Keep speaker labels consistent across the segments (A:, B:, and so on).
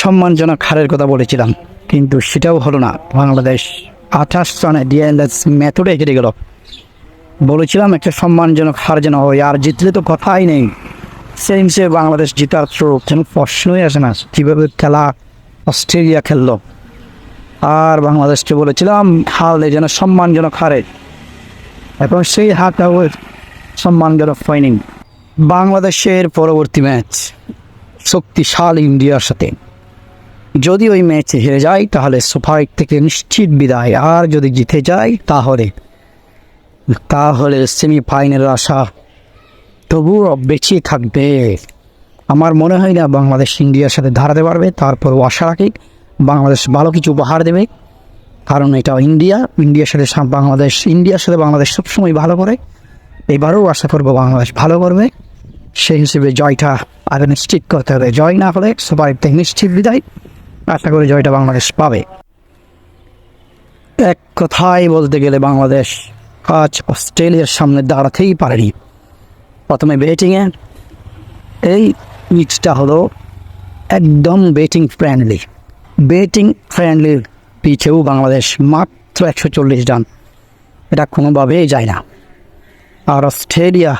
A: সম্মানজনক হারের কথা বলেছিলাম, কিন্তু সেটাও হলো না। বাংলাদেশ আঠাশ রানে ডিএলএস মেথডে হেরে গেল। বলেছিলাম একটা সম্মানজনক হার যেন হয়, আর জিতলে তো কথাই নেই। সেই হিসেবে বাংলাদেশ জিতার তো যেন প্রশ্নই আসে না, কীভাবে খেলা অস্ট্রেলিয়া খেললো। আর বাংলাদেশকে বলেছিলাম, হারলে যেন সম্মানজনক হারে। এখন সেই হারটাও সম্মানজনক হয়নি। বাংলাদেশের পরবর্তী ম্যাচ শক্তিশালী ইন্ডিয়ার সাথে। যদি ওই ম্যাচে হেরে যায়, তাহলে সুপার থেকে নিশ্চিত বিদায়। আর যদি জিতে যায়, তাহলে তাহলে সেমিফাইনালের আশা তবুও বেঁচে থাকবে। আমার মনে হয় না বাংলাদেশ ইন্ডিয়ার সাথে ধারাতে পারবে। তারপর আশা রাখি বাংলাদেশ ভালো কিছু উপহার দেবে। কারণ এটা ইন্ডিয়া। ইন্ডিয়ার সাথে বাংলাদেশ, ইন্ডিয়ার সাথে বাংলাদেশ সবসময় ভালো করে। এবারেও আশা করব বাংলাদেশ ভালো করবে। সেই হিসেবে জয়টা আগে নিশ্চিত করতে হবে। জয় না হলে সবাই নিশ্চিত বিদায়। আশা করি জয়টা বাংলাদেশ পাবে। এক কথায় বলতে গেলে বাংলাদেশ আজ অস্ট্রেলিয়ার সামনে দাঁড়াতেই পারেনি। প্রথমে ব্যাটিংয়ে এই পিচটা হলো একদম ব্যাটিং ফ্রেন্ডলি ব্যাটিং ফ্রেন্ডলি পিচেও বাংলাদেশ মাত্র একশো চল্লিশ রান। এটা কোনোভাবেই যায় না। আর অস্ট্রেলিয়া,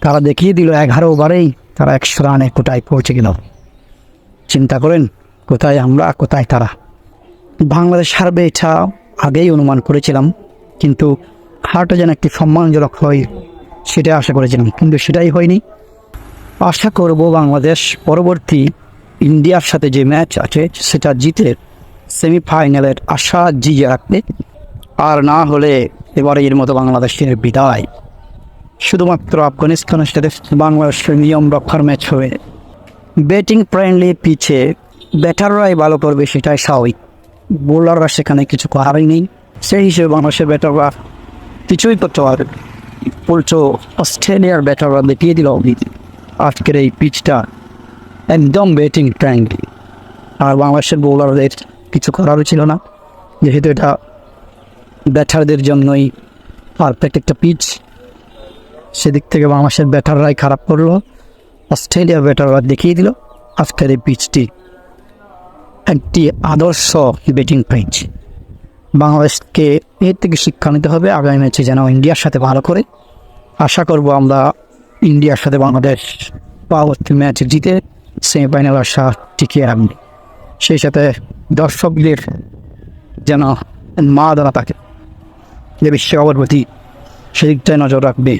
A: তারা দেখিয়ে দিল এগারো ওভারেই তারা একশো রানে কোটায় পৌঁছে গেল। চিন্তা করেন কোথায় আমরা, কোথায় তারা? বাংলাদেশ হারবে এটা আগেই অনুমান করেছিলাম, কিন্তু হারটা যেন একটি সম্মানজনক হয় সেটাই আশা করেছিলাম, কিন্তু সেটাই হয়নি। আশা করব বাংলাদেশ পরবর্তী ইন্ডিয়ার সাথে যে ম্যাচ আছে, সেটা জিতে সেমিফাইনালের আশা জিয়ে রাখবে, আর না হলে এবারে এর মতো বাংলাদেশের বিদায়। শুধুমাত্র আফগানিস্তানের সাথে বাংলাদেশের নিয়ম রক্ষার ম্যাচ হবে ব্যাটিং ফ্রেন্ডলি পিছে ব্যাটাররাই ভালো করবে সেটাই স্বাভাবিক। বোলাররা সেখানে কিছু করারই নেই। সেই হিসেবে বাংলাদেশের ব্যাটাররা কিছুই করতে পারবে বলছো অস্ট্রেলিয়ার ব্যাটাররা দেখিয়ে দিল আজকের এই পিচটা একদম ব্যাটিং ফ্রেন্ডলি আর বাংলাদেশের বোলারদের কিছু করারও ছিল না। যেহেতু এটা ব্যাটারদের জন্যই পারফেক্ট একটা পিচ সেদিক থেকে বাংলাদেশের ব্যাটাররাই খারাপ করল। অস্ট্রেলিয়ার ব্যাটাররা দেখিয়ে দিল আজকের এই পিচটি একটি আদর্শ ব্যাটিং পিচ বাংলাদেশকে এর থেকে শিক্ষা নিতে হবে আগামী ম্যাচে যেন ইন্ডিয়ার সাথে ভালো করে। আশা করব আমরা ইন্ডিয়ার সাথে বাংলাদেশ পরবর্তী ম্যাচ জিতে সেমিফাইনাল আশা টিকিয়ে রাখবে। সেই সাথে দর্শকদের যেন মা দানা থাকে। যে বিশ্বকাপের প্রতি সেদিকটায় নজর রাখবে।